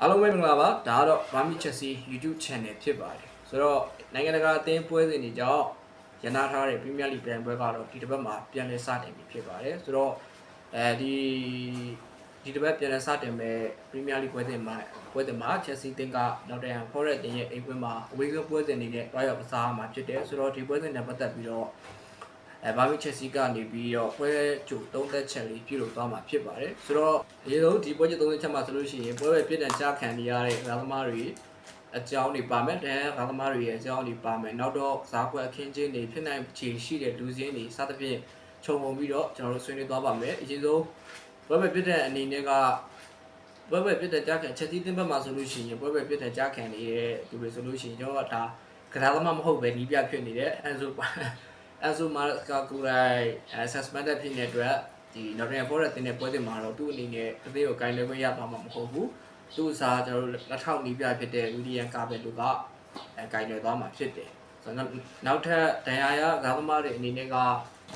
အားလုံးပဲမင်္ဂလာပါဒါကတော့ Bami Chelsea YouTube Channel ဖြစ်ပါတယ်ဆိုတော့နိုင်ငံတကာအသင်းပွဲစဉ်တွေကြောင့်ရနာထားတဲ့ Premier League ပြန်ပွဲကတော့ဒီတစ်ပတ်မှာပြန်လည်စတင်ပြီဖြစ်ပါတယ်ဆိုတော့အဲဒီဒီတစ်ပတ်ပြန်လည်စတင်မဲ့ Premier League ပွဲစဉ်မှာပွဲစဉ်မှာ Chelsea အသင်းက Nottingham Forest တင်ရဲ့အိမ်ပွဲမှာအဝေးကပွဲစဉ်တွေနဲ့တွားရောက်ကစားမှာဖြစ်တယ်ဆိုတော့ဒီပွဲစဉ်နဲ့ပတ်သက်ပြီးတော့ အဲဘာမီချက်စီကနေပြီးတော့ပွဲကြိုသုံးသက်ချက်လေးပြုလုပ်သွားမှာဖြစ်ပါတယ်ဆိုတော့အရင်ဆုံးဒီပွဲကြိုသုံးသက်ချက်မှာဆိုလို့ရှိရင်ပွဲပဲပြည့်တဲ့ကြားခံနေရတဲ့ရာသမားတွေအကြောင်းတွေပါမယ်တန်ရာသမားတွေရဲ့အကြောင်းတွေပါမယ်နောက်တော့ဇာကွက်အခင်းချင်းတွေဖြစ်နိုင်ခြေရှိတဲ့လူစင်းတွေစသဖြင့်ခြုံပုံပြီးတော့ကျွန်တော်တို့ဆွေးနွေးသွားပါမယ်အရင်ဆုံးပွဲပဲပြည့်တဲ့အနေနဲ့ကပွဲပဲပြည့်တဲ့ကြားခံချက်စီးတင်ဘက်မှာဆိုလို့ရှိရင်ပွဲပဲပြည့်တဲ့ကြားခံနေတဲ့သူတွေဆိုလို့ရှိရင်ကျွန်တော်ကဒါကစားသမားမဟုတ်ပဲနီးပြဖြစ်နေတယ်အဲဆို အဲဆိုမာကကူရိုင် assessment ဖြစ်နေတဲ့အတွက်ဒီ Nottingham Forest တင်တဲ့ပွဲတင်မှာတော့သူ့အနေနဲ့အသေးကိုဂိုင်းလည်းခွင့်ရပါမှာမဟုတ်ဘူးသူ့အစားကျွန်တော်တို့လက်ထောက်နီးပြဖြစ်တဲ့ William Carpet တို့ကအဲဂိုင်းလည်းသွားမှာဖြစ်တယ်ဆိုတော့နောက်ထပ်ဒဏ်ရာရဂါသမားတွေအနေနဲ့က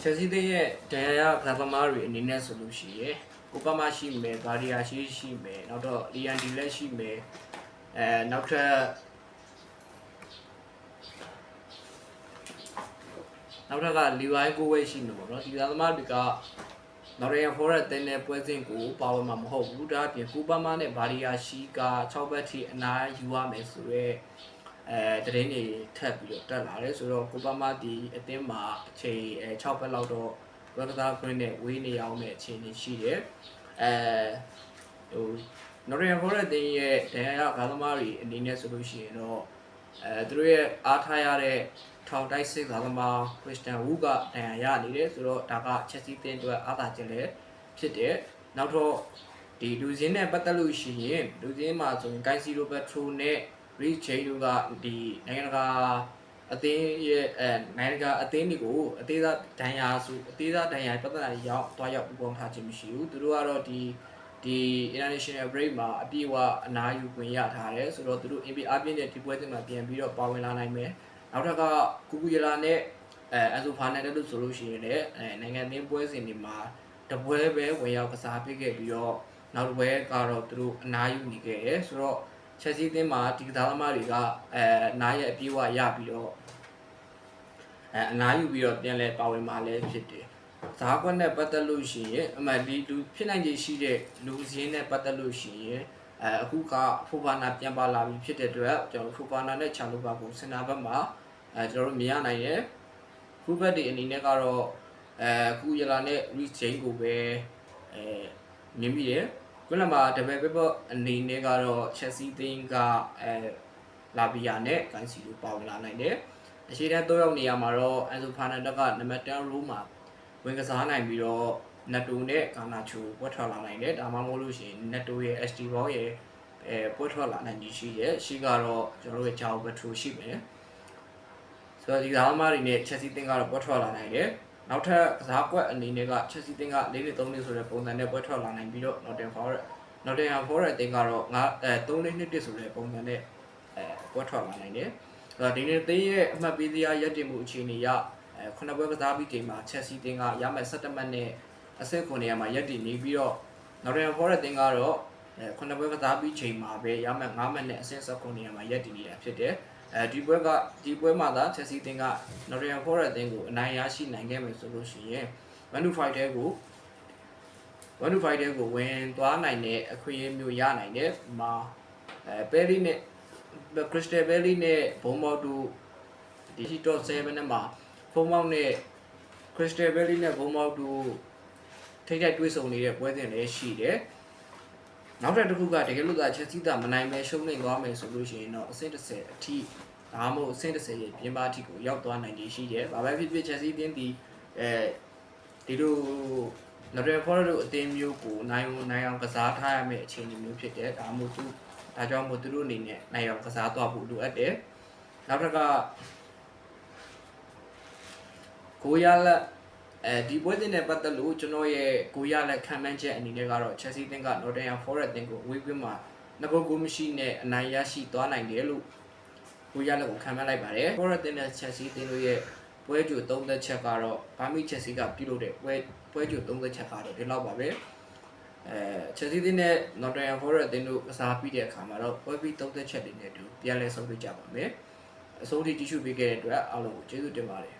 Chelsea တဲ့ရဲ့ဒဏ်ရာရဂါသမားတွေအနေနဲ့ဆိုလို့ရှိရင်ကိုပမာရှိမယ်ဗာရီယာရှိရှိမယ်နောက်တော့လီယန်ဒီလက်ရှိမယ်အဲနောက်ထပ် နောက်ထပ်ကလီဝိုင်းကိုဝဲရှိနေပေါ့နော်ဒီသားသမားတွေက Nottingham Forest တင်းတဲ့ပွဲစဉ်ကိုပါဝင်မှာမဟုတ်ဘူးဒါအပြင်ကူပမာနဲ့ဗာရီယာရှိက6ဘက်ထိအနားယူရမယ်ဆိုတော့အဲတရင်တွေထပ်ပြီးတော့တက်လာတယ်ဆိုတော့ကိုပမာဒီအတင်းမှာအချိန်အဲ6ဘက်လောက်တော့ဝက်ကစားခွင့်နဲ့ဝေးနေအောင်တဲ့အခြေအနေရှိတယ်အဲဟို Nottingham Forest တင်းရဲ့ဒဏ်ရာရကားသမားတွေအနေနဲ့ဆိုလို့ရှိရင်တော့အဲသူတို့ရဲ့အားထားရတဲ့ ထောင်တိုက်စစ်ကားသမား Christian Wu ကဒဏ်ရာရနေတယ်ဆိုတော့ဒါက Chelsea တင်းအတွက်အားသာချက်လည်းဖြစ်တယ်နောက်တော့ဒီလူစင်းနဲ့ပတ်သက်လို့ရှိရင်လူစင်းမှာဆိုရင် Kaisi Roberto နဲ့ Rich Chain တို့ကဒီနိုင်ငံတကာအသင်းရဲ့အဲနိုင်ငံတကာအသင်းတွေကိုအသေးစားဒဏ်ရာစုအသေးစားဒဏ်ရာပြဿနာတွေရောက်တွားရောက်ပူပေါင်းထားခြင်းမရှိဘူးသူတို့ကတော့ဒီဒီ international break မှာအပြည့်အဝအနားယူခွင့်ရထားတယ်ဆိုတော့သူတို့ NBA အပြည့်နဲ့ဒီပွဲစဉ်မှာပြန်ပြီးတော့ပါဝင်လာနိုင်မယ် နောက်ထပ်ကကူကူရလာနဲ့အဲအန်ဆိုဖာနန်ဒက်လို့ဆိုလို့ရှိရင်လည်းအဲနိုင်ငံသင်းပွဲစဉ်တွေမှာတပွဲပဲဝင်ရောက်ကစားပေးခဲ့ပြီးတော့နောက်တစ်ပွဲကတော့သူတို့အနားယူနေခဲ့တယ်ဆိုတော့ချက်စီးသင်းမှာဒီကစားသမားတွေကအဲနားရဲ့အပြည့်အဝရပြီးတော့အဲအနားယူပြီးတော့ပြန်လဲပါဝင်มาလဲဖြစ်တယ်ဇာကွက်နဲ့ပတ်သက်လို့ရှိရင်အမှန်ဒီလူဖြစ်နိုင်ခြေရှိတဲ့လူစင်းနဲ့ပတ်သက်လို့ရှိရင်အဲအခုကဖိုဘာနာပြန်ပါလာပြီဖြစ်တဲ့အတွက်ကျွန်တော်ဖိုဘာနာနဲ့ချာလိုပါကိုစင်နာဘက်မှာ အဲကျွန်တော်တို့မြင်ရနိုင်ရဲ့ဖူဘက်ဒီအနေနဲ့ကတော့အဲကူရလာနဲ့ reach chain ကိုပဲအဲမြင်မိတယ်ခုနကမှာ double paper အနေနဲ့ကတော့ Chelsea သင်းကအဲလာဘီယာနဲ့ကန်စီလိုပါဝင်လာနိုင်တယ်အရှိတန်း၃ယောက်နေရာမှာတော့ Enzo Fernandez ကနံပါတ်10 row မှာဝင်ကစားနိုင်ပြီးတော့နက်တိုနဲ့ကာနာချူပွက်ထွက်လာနိုင်တယ်ဒါမှမဟုတ်လို့ရှိရင်နက်တိုရဲ့ SD ball ရဲ့အဲပွက်ထွက်လာနိုင်ကြီးရှိတယ်ရှိကတော့ကျွန်တော်တို့ရဲ့ဂျာဘက်ထရူရှိမယ် ဆိုတော့ဒီကစားသမားတွေနဲ့ Chelsea တင်းကတော့ပွက်ထွက်လာနိုင်တယ်နောက်ထပ်ကစားကွက်အနေနဲ့က Chelsea တင်းက၄နှစ်3နှစ်ဆိုတဲ့ပုံစံနဲ့ပွက်ထွက်လာနိုင်ပြီးတော့ Nottingham Forest Nottingham Forest တင်းကတော့ငါအဲ3နှစ်2ဆိုတဲ့ပုံစံနဲ့အဲပွက်ထွက်လာနိုင်တယ်ဆိုတော့ဒီနေ့တင်းရဲ့အမှတ်ပေးစရာရက်တင်မှုအခြေအနေရအဲခုနှစ်ပွဲကစားပြီးချိန်မှာ Chelsea တင်းကရမယ်17မှတ်နဲ့အဆင့်9နေရာမှာရက်တည်နေပြီးတော့ Nottingham Forest တင်းကတော့အဲခုနှစ်ပွဲကစားပြီးချိန်မှာပဲရမယ်9မှတ်နဲ့အဆင့်19နေရာမှာရက်တည်နေတာဖြစ်တယ် အဲဒီပွဲကဒီပွဲမှာသာ Chelsea တင်းက Nottingham Forest တင်းကိုအနိုင်ရရှိနိုင်ခဲ့မယ်ဆိုလို့ရှိရင်1 to 5တဲကို1 to 5တဲကိုဝင်သွားနိုင်တဲ့အခွင့်အရေးမျိုးရနိုင်တယ်ဒီမှာအဲ Perry နဲ့ Crystal Palace နဲ့ဘုံမောက်တို့ဒီ top 7နဲ့မှာဖုံမောက်နဲ့ Crystal Palace နဲ့ဘုံမောက်တို့ထိတ်ထိုက်တွေးဆုံနေတဲ့ပွဲစဉ်လည်းရှိတယ်နောက်ထပ်တစ်ခုကတကယ်လို့သာချက်စီးတာမနိုင်မဲရှုံးနေသွားမယ်ဆိုလို့ရှိရင်တော့အဆင့်30အထိ ဒါမှမဟုတ်အဆင့်30ရဲ့ပြင်ပအထိကိုရောက်သွားနိုင်တယ်ရှိတယ်။ဘာပဲဖြစ်ဖြစ်ချက်စီးတင်းဒီအဲဒီလို Nottingham Forest တို့အသင်းမျိုးကိုနိုင်အောင်နိုင်အောင်ကစားထားရမယ့်အခြေအနေမျိုးဖြစ်တယ်။ဒါမှမဟုတ်သူဒါကြောင့်မို့သူတို့အနေနဲ့နိုင်အောင်ကစားသွားဖို့လိုအပ်တယ်။နောက်တစ်ခါကိုရလက်အဲဒီပွဲတင်နဲ့ပတ်သက်လို့ကျွန်တော်ရဲ့ကိုရလက်ခံမှန်းချက်အနေနဲ့ကတော့ Chelsea တင်းက Nottingham Forest တင်းကိုဝေးကွင်းမှာနှစ်ဂိုးကိုမရှိနဲ့အနိုင်ရရှိသွားနိုင်တယ်လို့ ကိုရလက်ကိုခံမှန်းလိုက်ပါတယ် Forest တင်းနဲ့ Chelsea တင်းတို့ရဲ့ပွဲကြိုသုံးသက်ချက်ကတော့ဘာမီ Chelsea ကပြုလုပ်တဲ့ပွဲပွဲကြိုသုံးသက်ချက်ကတော့ဒီလောက်ပါပဲအဲချက်စီးတင်းနဲ့ Nottingham Forest အသင်းတို့ကစားပြီးတဲ့အခါမှာတော့ပွဲပြီးသုံးသက်ချက်တွေနဲ့အတူပြန်လည်ဆုံးဖြတ်ကြပါမယ်အဆုံးထိကြည့်ရှုပေးခဲ့တဲ့အတွက်အားလုံးကိုကျေးဇူးတင်ပါတယ်